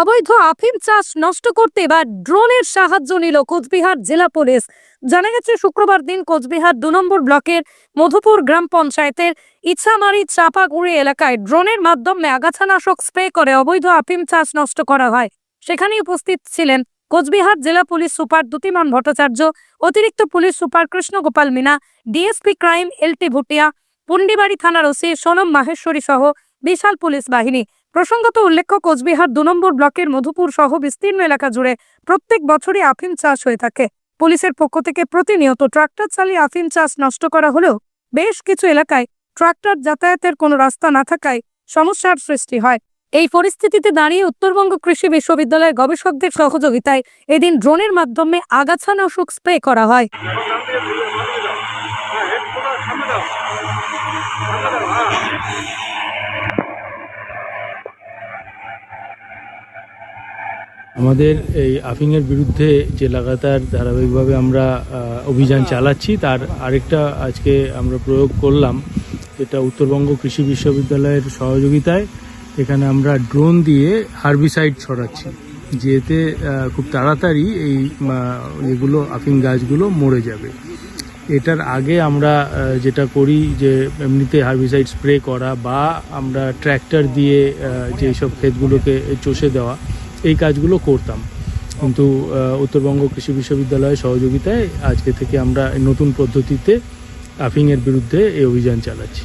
অবৈধ আফিম চাষ নষ্ট করতে বা ড্রোনের সাহায্য নিল কোচবিহার জেলা পুলিশ। জানা গেছে, শুক্রবার দিন কোচবিহার দু নম্বর ব্লকের মধুপুর গ্রাম পঞ্চায়েতের ইছামারি চাপাগুড়ি এলাকায় ড্রোনের মাধ্যমে আগাছানাশক স্প্রে করে অবৈধ আফিম চাষ নষ্ট করা হয়। সেখানে উপস্থিত ছিলেন কোচবিহার জেলা পুলিশ সুপার দ্যুতিমান ভট্টাচার্য, অতিরিক্ত police super Krishna Gopal Meena, DSP crime L T Bhutia, Pundibari থানার ওসি সোনম মাহেশ্বরী সহ বিশাল পুলিশ বাহিনী। প্রসঙ্গত উল্লেখ্য, কোচবিহার দু নম্বর ব্লকের মধুপুর সহ বিস্তীর্ণ এলাকা জুড়ে প্রত্যেক বছরই আফিম চাষ হয়ে থাকে। পুলিশের পক্ষ থেকে প্রতিনিয়ত ট্রাক্টর চালিয়ে আফিম চাষ নষ্ট করা হলেও বেশ কিছু এলাকায় ট্রাক্টর যাতায়াতের কোনো রাস্তা না থাকায় সমস্যার সৃষ্টি হয়। এই পরিস্থিতিতে দাঁড়িয়ে উত্তরবঙ্গ কৃষি বিশ্ববিদ্যালয়ের গবেষকদের সহযোগিতায় এদিন ড্রোনের মাধ্যমে আগাছানাশক স্প্রে করা হয়। আমাদের এই আফিংয়ের বিরুদ্ধে যে লাগাতার ধারাবাহিকভাবে আমরা অভিযান চালাচ্ছি তার আরেকটা আজকে আমরা প্রয়োগ করলাম যেটা উত্তরবঙ্গ কৃষি বিশ্ববিদ্যালয়ের সহযোগিতায় এখানে আমরা ড্রোন দিয়ে হার্বিসাইড ছড়াচ্ছি যেতে খুব তাড়াতাড়ি এই এগুলো আফিং গাছগুলো মরে যাবে। এটার আগে আমরা যেটা করি যে এমনিতে হার্বিসাইড স্প্রে করা বা আমরা ট্র্যাক্টর দিয়ে আহ, যে সব ক্ষেতগুলোকে চষে দেওয়া এই কাজগুলো করতাম। কিন্তু উত্তরবঙ্গ কৃষি বিশ্ববিদ্যালয়ের সহযোগিতায় আজকে থেকে আমরা নতুন পদ্ধতিতে আফিংয়ের বিরুদ্ধে এই অভিযান চালাচ্ছি।